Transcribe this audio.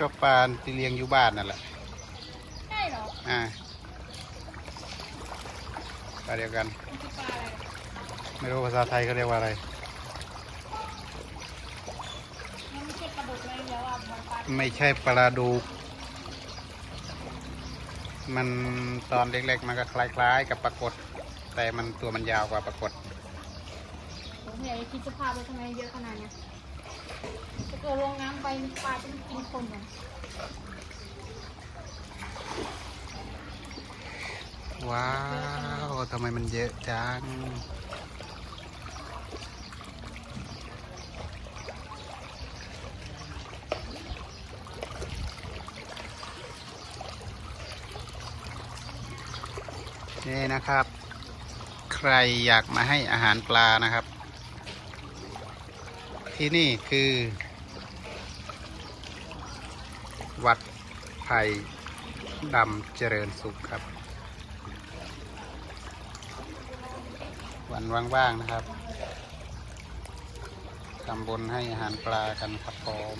ก็ปลาที่เลี้ยงอยู่บ้านนั่นแหละ ใช่เหรออ่าปลาเดียวกัน มันคือปลาอะไร ไม่รู้ภาษาไทยเขาเรียกว่าอะไร มันไม่ใช่ปลาดุกเลยเดียวอะมันปลาไม่ใช่ปลาดูกมันตอนเล็กๆ มันก็คล้ายๆ กับปลากดแต่มันตัวมันยาวกว่าปลากดผมอยากจะคิดสภาพเลยทำไมเยอะขนาดเนี้ยถ้าเกิดลงน้ำไปปลาจะกินคนเหรอว้าวทำไมมันเยอะจังนี่นะครับ ใครอยากมาให้อาหารปลานะครับ ที่นี่คือ วัดไผ่ดำเจริญสุขครับ วันว่างๆนะครับทำบุญให้อาหารปลากันครับผม